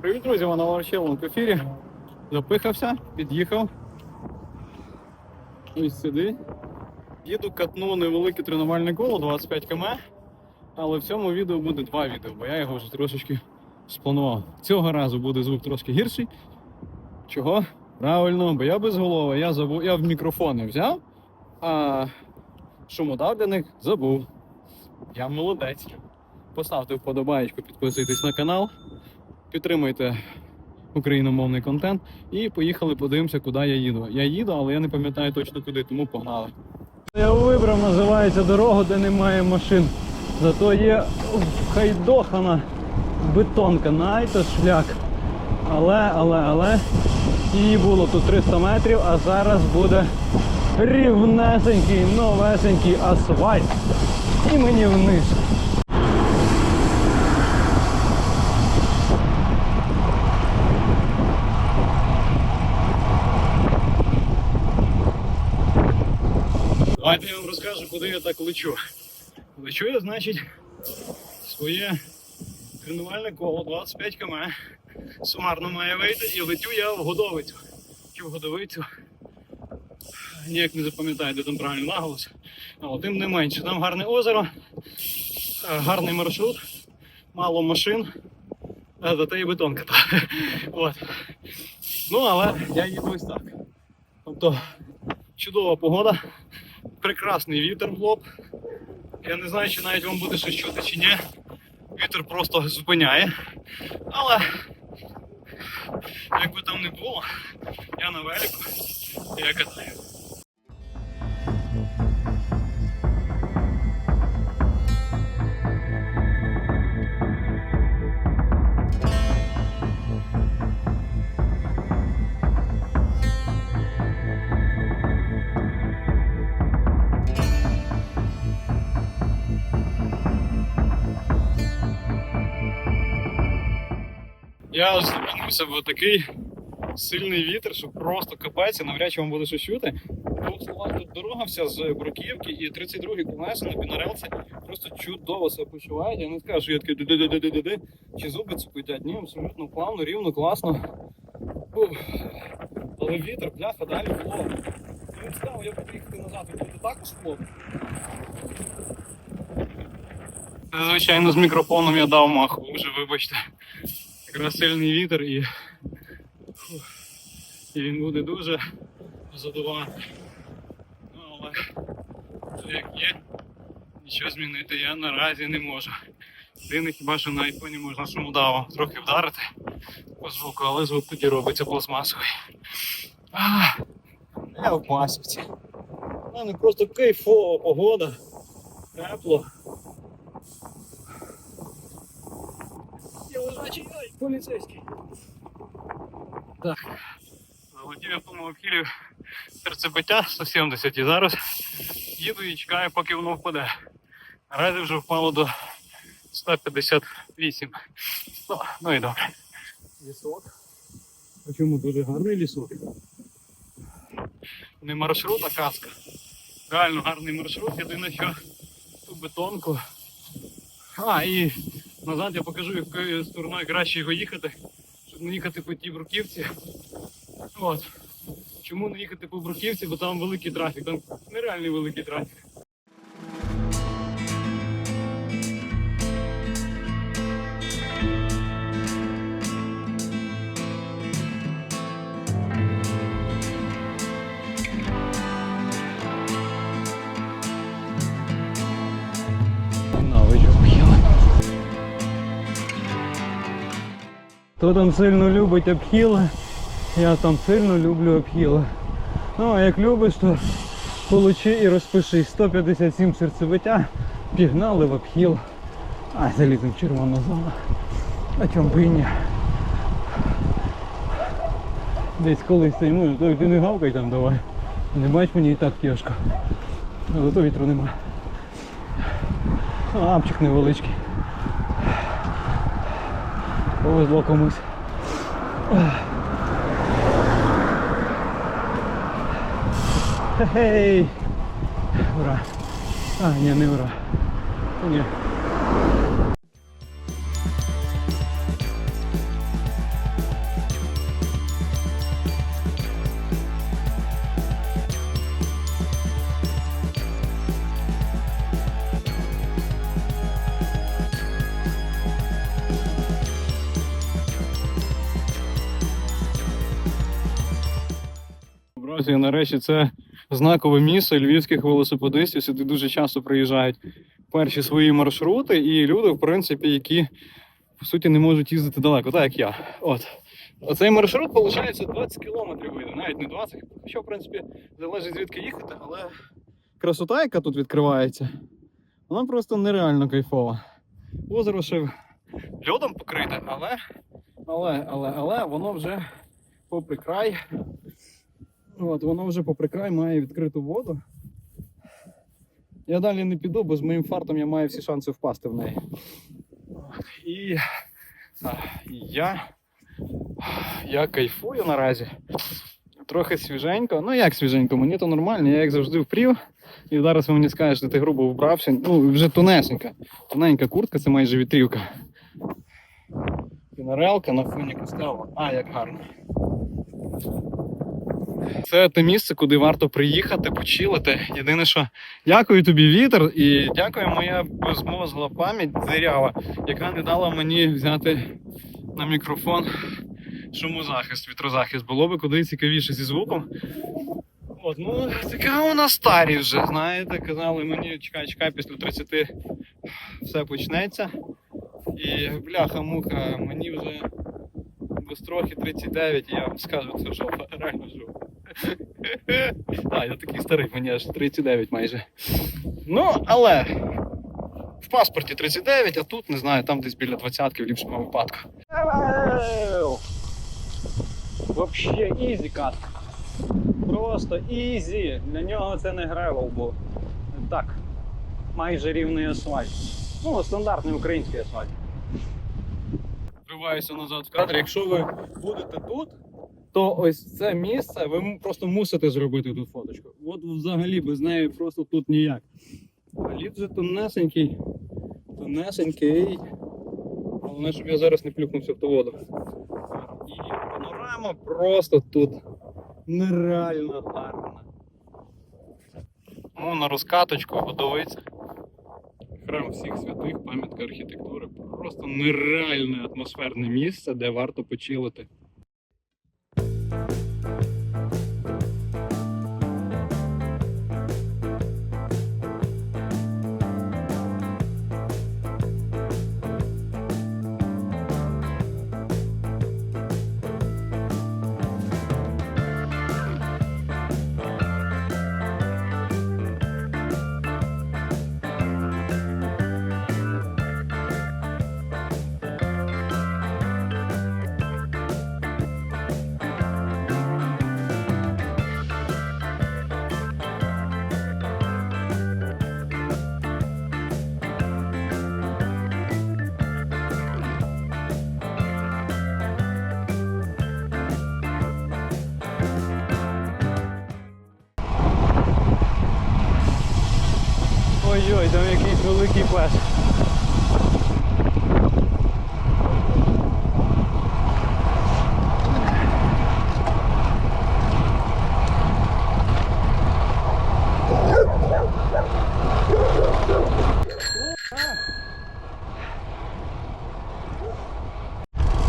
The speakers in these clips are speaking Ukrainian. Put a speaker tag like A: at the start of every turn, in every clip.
A: Привіт, друзі, вона Варчелон в ефірі. Запихався, під'їхав. Ось сюди. Їду катну невелике тренувальне коло 25 км. Але в цьому відео буде два відео, бо я його вже трошечки спланував. Цього разу буде звук трошки гірший. Чого? Правильно, бо я без голови, я забув, я в мікрофони взяв, а шумодавляник забув. Я молодець. Поставте вподобаєчку, підписуйтесь на канал, підтримуйте україномовний контент і поїхали подивимося, куди я їду. Я їду, але я не пам'ятаю точно куди, тому погнали. Я вибрав, називається дорогу, де немає машин. Зато є хайдохана бетонка, найто шлях. Але, але, але її було тут 300 метрів, а зараз буде рівнесенький, новесенький асфальт. І мені вниз. Давайте я вам розкажу, куди я так лечу. Лечу я, значить, своє тренувальне коло 25 км. Сумарно має вийти і летю я в годовицю. Чи в годовицю. Ніяк не запам'ятаю, де там правильно наголос. Але тим не менше, там гарне озеро, е, гарний маршрут, мало машин, а зате і бетонка. От. Ну, але я їду ось так. Тобто чудова погода, прекрасний вітер в лоб. Я не знаю, чи навіть вам буде щось чути чи ні. Вітер просто зупиняє. Але як би там не було, я на велику і я катаю. Я звернувся в такий сильний вітер, що просто капець, навряд чи вам буде щось чути. Тут, тут дорога вся з бруківки і 32-й колеса на пінарелці просто чудово себе почувають. Я не скажу, що я такий ди-ди-ди-ди-ди, чи зуби цупитять. Ні, абсолютно плавно, рівно, класно. Ух. Але вітер, бляха, далі фло. Ну, цікаво, я буду їхати назад, і буде також фло. Звичайно, з мікрофоном я дав маху, вже вибачте. Якраз сильний вітер і, і він буде дуже задувати. Ну, але це як є, нічого змінити я наразі не можу. Єдине хіба що на айфоні можна шумодавом трохи вдарити по звуку, але звук тоді робиться пластмасовий. А, я в масівці. У мене просто кайфова погода. Тепло. Я лежачий, ай, поліцейський. Так. Я в тому обхилі серцебиття 170 і зараз їду і чекаю, поки воно впаде. Наразі вже впало до 158. Ну, ну і добре. Лісок. Чому дуже гарний лісок? Не маршрут, а казка. Реально гарний маршрут, єдине, що ту бетонку. А, і назад я покажу, якою стороною краще його їхати, щоб не їхати по тій бруківці. От. Чому не їхати по бруківці, бо там великий трафік, там нереальний великий трафік. Хто там сильно любить обхіли, я там сильно люблю обхіли. Ну, а як любиш, то получи і розпиши 157 серцебиття, пігнали в обхіл. А, залізем в червону зону. А чом би і ні. Десь колись стоїмо, то ти не гавкай там давай. Не бач мені і так тяжко. Але то вітру нема. Апчик невеличкий. Повезло комусь. Хей! Ура! А, ні, не ура. Ні. Друзі, нарешті це знакове місце львівських велосипедистів. Сюди дуже часто приїжджають перші свої маршрути, і люди, в принципі, які по суті не можуть їздити далеко, так як я. От. Оцей маршрут, виходить, 20 кілометрів вийде, навіть не 20, що, в принципі, залежить звідки їхати, але красота, яка тут відкривається, вона просто нереально кайфова. Озеро ще льодом покрите, але, але, але, але воно вже попри край. От, воно вже попри край має відкриту воду. Я далі не піду, бо з моїм фартом я маю всі шанси впасти в неї. І я, я кайфую наразі. Трохи свіженько. Ну як свіженько, мені то нормально, я як завжди впрів. І зараз ви мені скажете, ти грубо вбрався. Ну, вже тонесенька. Тоненька куртка, це майже вітрівка. Пінарелка на фоні костела. А, як гарно. Це те місце, куди варто приїхати, почилити. Єдине, що дякую тобі, вітер, і дякую моя безмозгла пам'ять зирява, яка не дала мені взяти на мікрофон шумозахист, вітрозахист. Було би куди цікавіше зі звуком. От, ну, така нас старі вже, знаєте, казали мені, чекай, чекай, після 30 все почнеться. І бляха-муха, мені вже без трохи 39, і я вам скажу, це жопа, реально жопа. Так, я такий старий, мені аж 39 майже. Ну, але в паспорті 39, а тут не знаю, там десь біля 20 в ліпшому випадку. Вообще ізі катка. Просто ізі. Для нього це не гревел був. Так, майже рівний асфальт. Ну, стандартний український асфальт. Вриваюся назад в кадр. Якщо ви будете тут, то ось це місце ви просто мусите зробити тут фоточку. От взагалі без неї просто тут ніяк. А лід же тонесенький, тонесенький. Головне, щоб я зараз не плюхнувся в ту воду. І панорама просто тут нереально гарна. Ну, на розкаточку подивиться. Храм всіх святих, пам'ятка архітектури. Просто нереальне атмосферне місце, де варто почилити. Великий пес.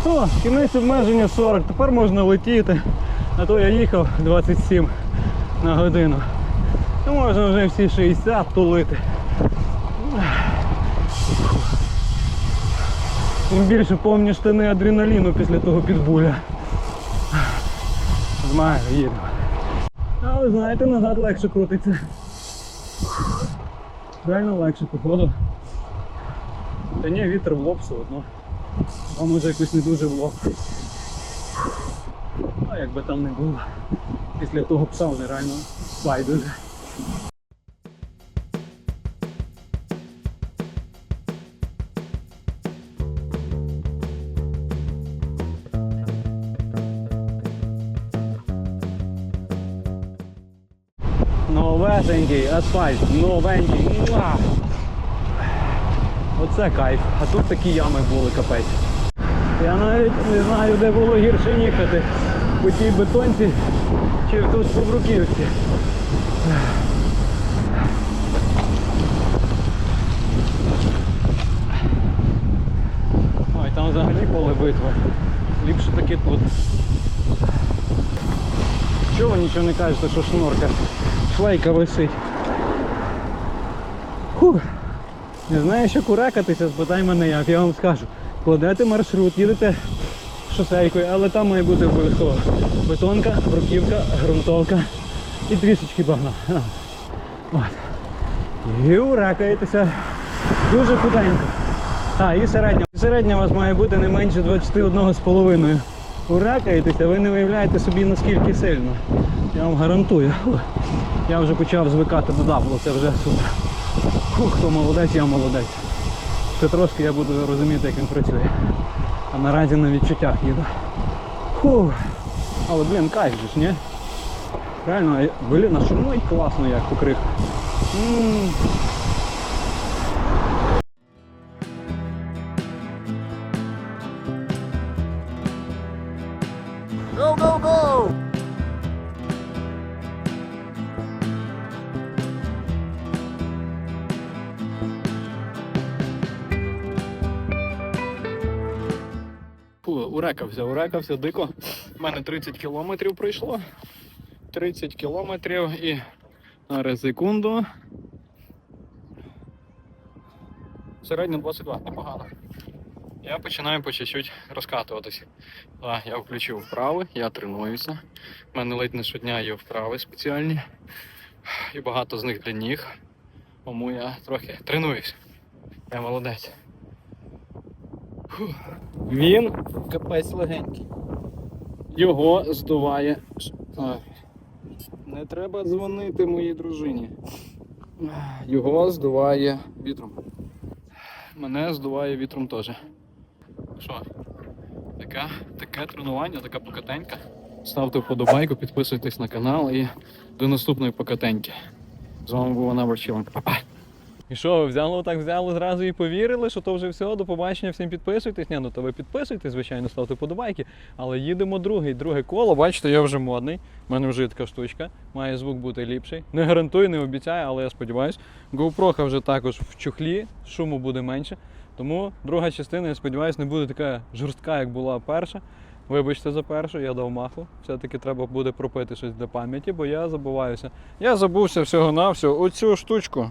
A: О, кінець обмеження 40, тепер можна летіти. А то я їхав 27 на годину. Ну, можна вже всі 60 тулити. Тим більше повні штани адреналіну після того підбуля. Знаю, їдемо. Але знаєте, назад легше крутиться. Реально легше, походу. Та ні, вітер в лоб все одно. А може якось не дуже в лоб. А як би там не було. Після того пса вони реально байдуже. Новесенький асфальт, новенький. Оце кайф. А тут такі ями були капець. Я навіть не знаю, де було гірше їхати. По тій бетонці чи тут по Бруківці. Ой, там взагалі поле битви. Ліпше таки тут. Чого ви нічого не кажете, що шнурка? Шлейка висить. Фух. Не знаю, що курекатися, спитай мене як, я вам скажу. Кладете маршрут, їдете шосейкою, але там має бути обов'язково бетонка, бруківка, ґрунтовка і трішечки багна. От. І урекаєтеся дуже худенько. А, і середня. Середня у вас має бути не менше 21,5. Урекаєтеся, ви не виявляєте собі наскільки сильно. Я вам гарантую. Я вже почав звикати до даблу, це вже супер. Фух, хто молодець, я молодець. Це трошки я буду розуміти, як він працює. А наразі на відчуттях їду. Фух. Але, блін, кайф же ж, ні? Реально, блін, а шумить класно як покрив. Урекався, урекався дико. У мене 30 кілометрів пройшло. 30 кілометрів і зараз секунду. Середньо 22, непогано. Я починаю по чуть-чуть розкатуватися. Я включив вправи, я тренуюся. У мене ледь не щодня є вправи спеціальні. І багато з них для ніг. Тому я трохи тренуюсь. Я молодець. Він капець легенький. Його здуває. ш- Не треба дзвонити моїй дружині. Його здуває вітром. Мене здуває вітром теж. Що? Така, таке тренування, така покатенька. Ставте вподобайку, підписуйтесь на канал і до наступної покатеньки. З вами був Анабр Чіленко. Па-па! І що, ви взяли так взяли зразу і повірили, що то вже все, до побачення, всім підписуйтесь. Ні, ну то ви підписуйтесь, звичайно, ставте подобайки. Але їдемо другий, друге коло. Бачите, я вже модний. У мене вже така штучка. Має звук бути ліпший. Не гарантую, не обіцяю, але я сподіваюся. GoPro вже також в чохлі, шуму буде менше. Тому друга частина, я сподіваюся, не буде така жорстка, як була перша. Вибачте за першу, я дав маху. Все-таки треба буде пропити щось для пам'яті, бо я забуваюся. Я забувся всього-навсього оцю штучку.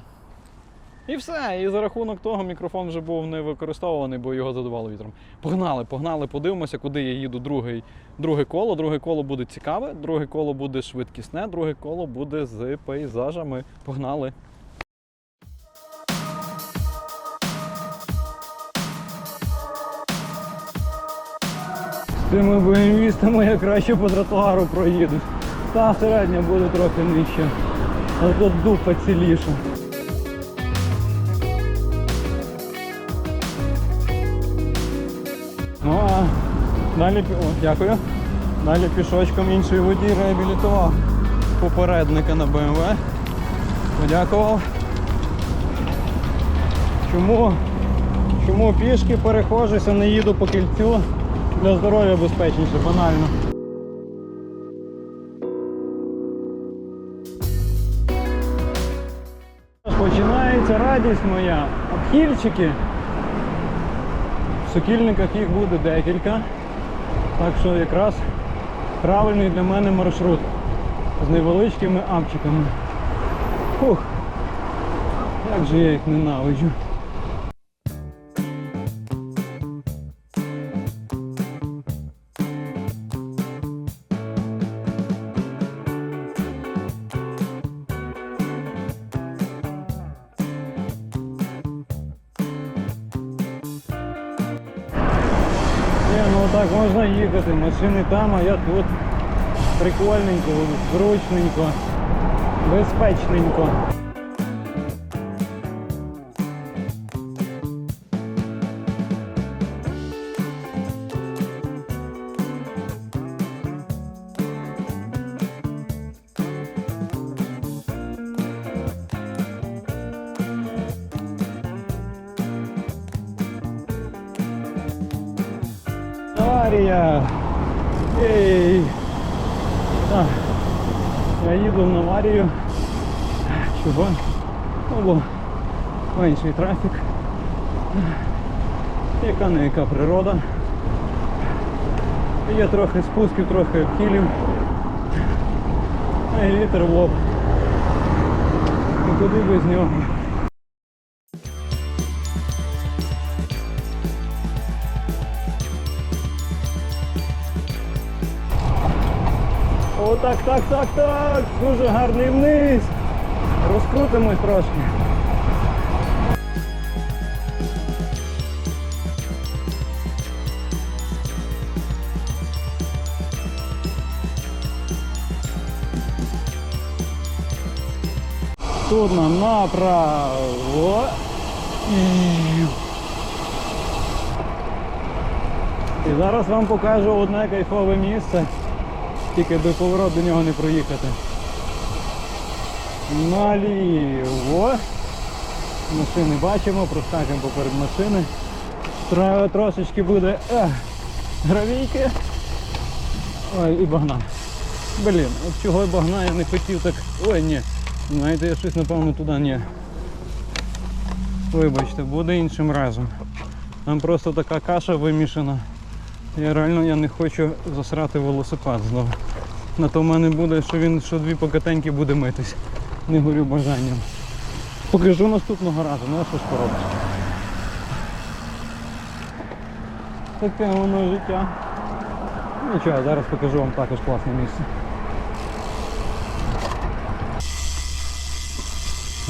A: І все. І за рахунок того мікрофон вже був не використовуваний, бо його задувало вітром. Погнали, погнали, подивимося, куди я їду другий, друге коло. Друге коло буде цікаве, друге коло буде швидкісне, друге коло буде з пейзажами. Погнали. З цими боємістами я краще по тротуару проїду. Та середня буде трохи нижче. Але тут дупа ціліша. Далі о, дякую. Далі пішочком інший водій реабілітував попередника на БМВ. Подякував. Чому? Чому пішки перехожуся, не їду по кільцю? Для здоров'я безпечніше, банально. Починається радість моя. Обхільчики. В сокільниках їх буде декілька. Так що якраз правильний для мене маршрут з невеличкими апчиками. Фух. Як же я їх ненавиджу. Машини там, а я тут. Прикольненько, зручненько, безпечненько. Менший трафік. Яка не яка природа. Є трохи спусків, трохи обхилів. А й вітер в лоб. Ну куди без нього? О, так, так, так, так. Дуже гарний вниз. Розкрутимось трошки. Нам направо. І зараз вам покажу одне кайфове місце. Тільки би поворот до нього не проїхати. Наліво. Машини бачимо, проскакуємо поперед машини. Тро- Трошечки буде е, гравійки. Ой, і багна. Блін, от чого багна я не хотів так. Ой, ні. Знаєте, я щось напевно туди ні. Вибачте, буде іншим разом. Там просто така каша вимішана. Я реально я не хочу засрати велосипед знову. На то в мене буде, що він що дві покатеньки буде митись. Не горю бажанням. Покажу наступного разу, ну а що ж поробиш. Таке воно життя. Нічого, зараз покажу вам також класне місце.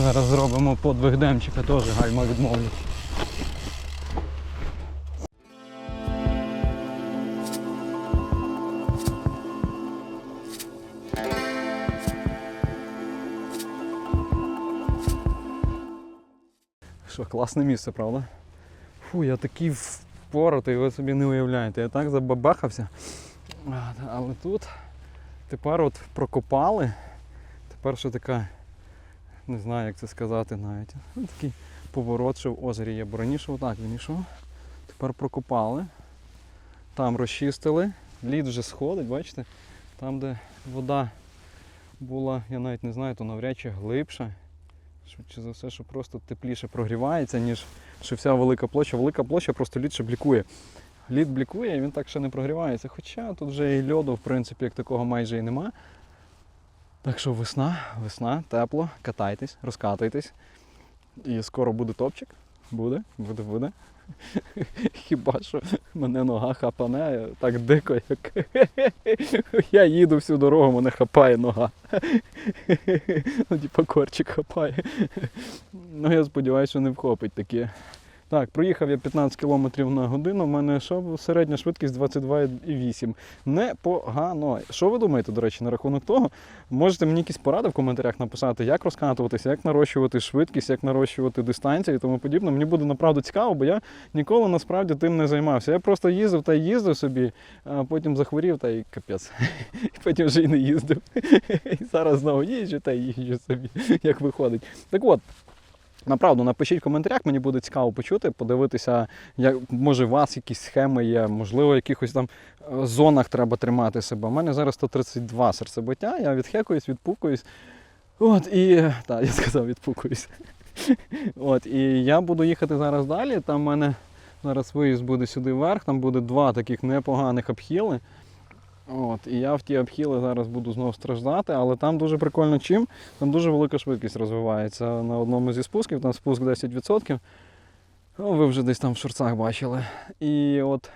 A: Зараз зробимо подвиг демчика, теж гальма відмовлять. Що, класне місце, правда? Фу, я такий впоротий, ви собі не уявляєте. Я так забабахався. Але тут тепер от прокопали. Тепер ще така, не знаю як це сказати навіть. Такий поворот, що в озері є, бо раніше отак він йшов. Тепер прокопали. Там розчистили. Лід вже сходить, бачите? Там, де вода була, я навіть не знаю, то навряд чи глибша. Швидше за все, що просто тепліше прогрівається, ніж що вся велика площа. Велика площа просто лід ще блікує. Лід блікує і він так ще не прогрівається. Хоча тут вже і льоду, в принципі, як такого майже і нема. Так що весна, весна, тепло, катайтесь, розкатуйтесь. І скоро буде топчик. Буде, буде, буде. Хіба що мене нога хапане так дико, як я їду всю дорогу, мене хапає нога. Ну, типа корчик хапає. Ну, я сподіваюся, що не вхопить таке. Так, проїхав я 15 км на годину, у мене що середня швидкість 22,8. Непогано. Що ви думаєте, до речі, на рахунок того? Можете мені якісь поради в коментарях написати, як розкатуватися, як нарощувати швидкість, як нарощувати дистанцію і тому подібне. Мені буде направду цікаво, бо я ніколи насправді тим не займався. Я просто їздив та їздив собі, а потім захворів та й капець. І потім вже й не їздив. І зараз знову їжджу та їжджу собі, як виходить. Так от. Направду, напишіть в коментарях, мені буде цікаво почути, подивитися, як, може у вас якісь схеми є, можливо, в якихось там е, зонах треба тримати себе. У мене зараз 132 серцебиття, я відхекуюсь, відпукуюсь. От, і. Так, я сказав, відпукуюсь. От, і я буду їхати зараз далі. Там в мене зараз виїзд буде сюди вверх, там буде два таких непоганих обхіли. От, і я в ті обхіли зараз буду знову страждати, але там дуже прикольно чим. Там дуже велика швидкість розвивається на одному зі спусків, там спуск 10%. Ну, ви вже десь там в шорцах бачили. І от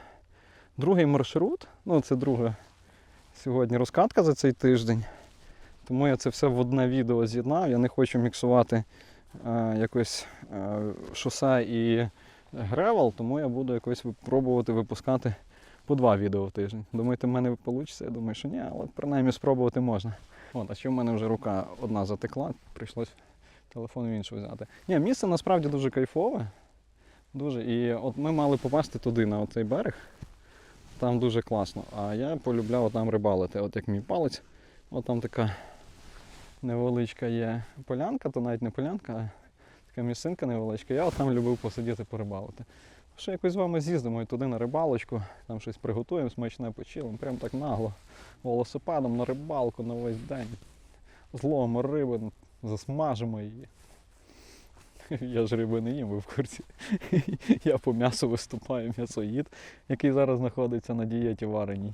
A: другий маршрут, ну це друга сьогодні розкатка за цей тиждень. Тому я це все в одне відео з'єднав. Я не хочу міксувати е, якось е, шосе і гревел, тому я буду якось пробувати випускати по два відео в тиждень. Думаєте, в мене вийде? Я думаю, що ні, але принаймні спробувати можна. От, а ще в мене вже рука одна затекла, прийшлось телефон в іншу взяти. Ні, місце насправді дуже кайфове. Дуже. І от ми мали попасти туди, на цей берег. Там дуже класно. А я полюбляв там рибалити. От як мій палець. От там така невеличка є полянка, то навіть не полянка, а така місцинка невеличка. Я от там любив посидіти порибалити. Ще якось з вами з'їздимо і туди на рибалочку, там щось приготуємо, смачне почилимо, прям так нагло. Велосипедом на рибалку на весь день. Зловимо риби, засмажимо її. Я ж риби не їм, ви в курсі. Я по м'ясу виступаю м'ясоїд, який зараз знаходиться на дієті вареній.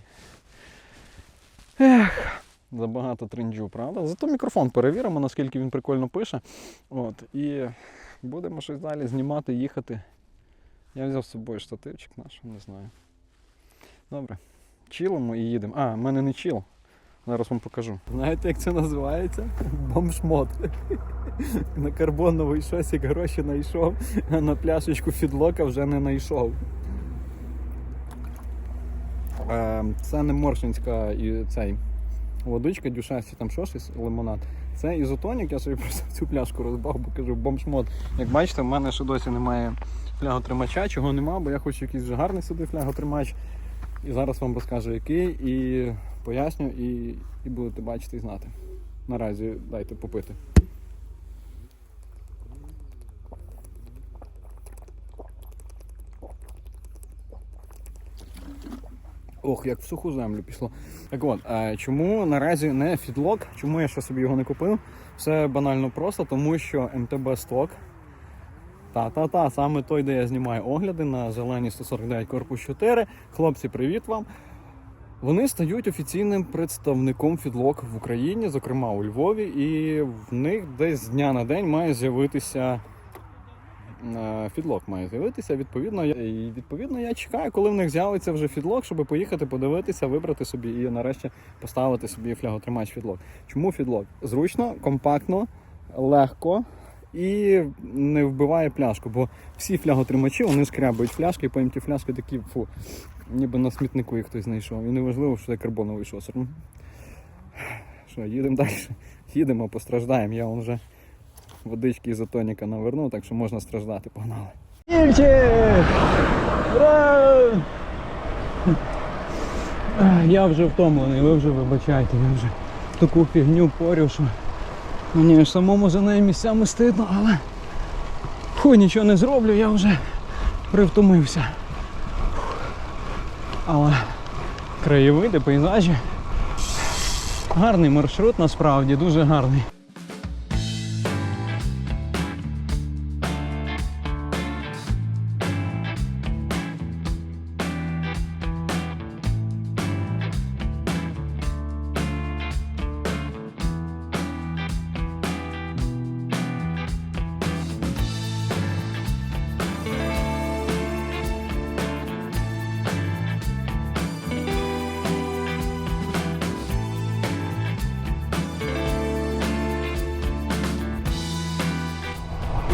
A: Ех, Забагато тринджу, правда? Зато мікрофон перевіримо, наскільки він прикольно пише. От, і будемо щось далі знімати, їхати. Я взяв з собою штативчик наш, не знаю. Добре. Чилимо і їдемо. А, в мене не чил. Зараз вам покажу. Знаєте, як це називається? Бомжмод. На карбоновий шосік гроші знайшов, а на пляшечку фідлока вже не знайшов. Е, Це не моршинська і цей водичка, дюшасі, там що щось, лимонад. Це ізотонік, я собі просто цю пляшку розбав, бо кажу, бомжмод. Як бачите, в мене ще досі немає фляготримача, чого нема, бо я хочу якийсь вже гарний сюди фляготримач. І зараз вам розкажу який, і поясню, і, і будете бачити і знати. Наразі дайте попити. Ох, як в суху землю пішло. Так от, е, чому наразі не фідлок? Чому я ще собі його не купив? Все банально просто, тому що МТБ сток. Та-та-та, саме той, де я знімаю огляди на зелені 149 корпус 4. Хлопці, привіт вам! Вони стають офіційним представником фідлок в Україні, зокрема у Львові, і в них десь з дня на день має з'явитися е, фідлок має з'явитися. Відповідно, я, відповідно, я чекаю, коли в них з'явиться вже фідлок, щоб поїхати подивитися, вибрати собі і нарешті поставити собі фляготримач фідлок. Чому фідлок? Зручно, компактно, легко і не вбиває пляшку, бо всі фляготримачі вони шкрябають фляшки, і потім ті фляшки такі фу, ніби на смітнику їх хтось знайшов. І неважливо, що це карбоновий шосер. Ну, Що, їдемо далі. Їдемо, постраждаємо. Я вже водички ізотоніка навернув, так що можна страждати, погнали. Ура! Я вже втомлений, ви вже вибачайте, я вже таку фігню порю, що мені ж самому за нею місцями стидно, але фу, нічого не зроблю, я вже привтомився. Але краєвиди, пейзажі. Гарний маршрут насправді, дуже гарний.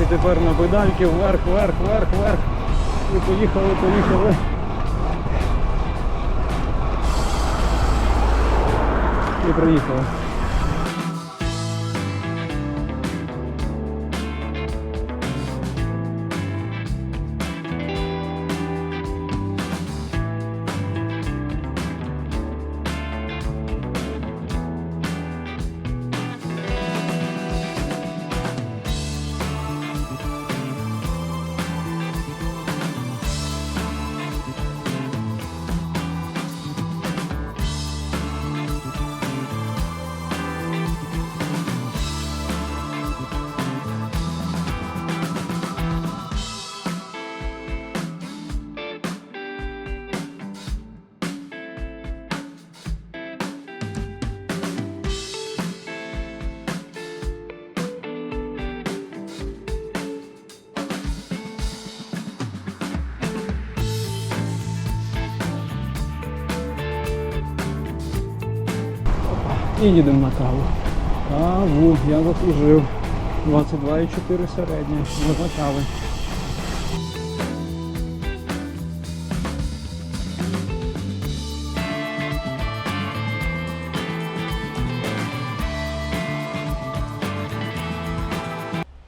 A: Тепер на педальки вверх, вверх, вверх, вверх. І поїхали, поїхали. І приїхали. І їдемо на каву. Каву я заслужив. 22,4 середня. Можна кави.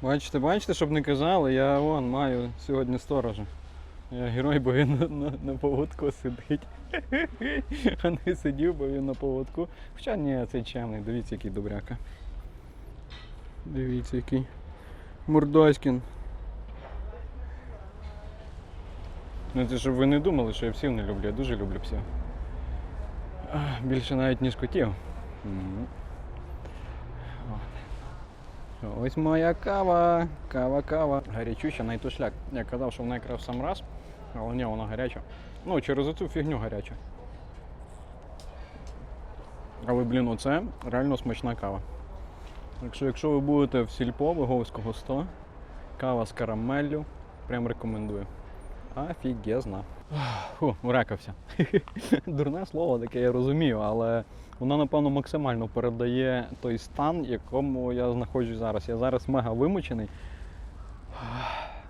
A: Бачите, бачите, щоб не казали, я вон маю сьогодні сторожа. Я герой, бо він на, на, поводку сидить. А не сидів, бо він на поводку. Хоча ні, цей чемний, дивіться, який добряка. Дивіться, який. Мордоськін. Ну це щоб ви не думали, що я псів не люблю, я дуже люблю псів. Більше навіть ніж котів. Ось моя кава. Кава, кава. Гарячуща, найтушляк. Я казав, що вона якраз сам раз, але ні, вона гаряча. Ну, через оцю фігню гаряча. Але, блін, оце реально смачна кава. Так що, якщо ви будете в сільпо Виговського 100, кава з карамеллю, прям рекомендую. Офігезна. Фу, урекався. Дурне слово таке, я розумію, але воно, напевно, максимально передає той стан, якому я знаходжусь зараз. Я зараз мега вимучений.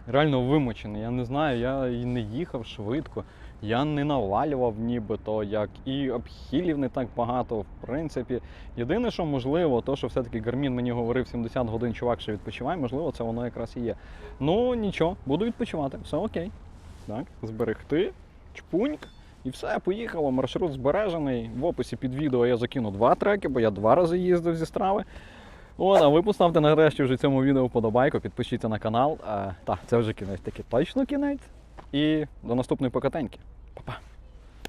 A: Реально вимучений. Я не знаю, я і не їхав швидко, я не навалював нібито, як і обхилів не так багато. В принципі, єдине, що можливо, то що все-таки Гармін мені говорив 70 годин, чувак, що відпочивай, можливо, це воно якраз і є. Ну нічого, буду відпочивати, все окей. Так, зберегти, чпуньк. І все, поїхало. Маршрут збережений. В описі під відео я закину два треки, бо я два рази їздив зі страви. От, а ви поставте нарешті вже цьому відео вподобайку, підпишіться на канал. А, так, це вже кінець, таки точно кінець. І до наступної покатеньки. Па-па.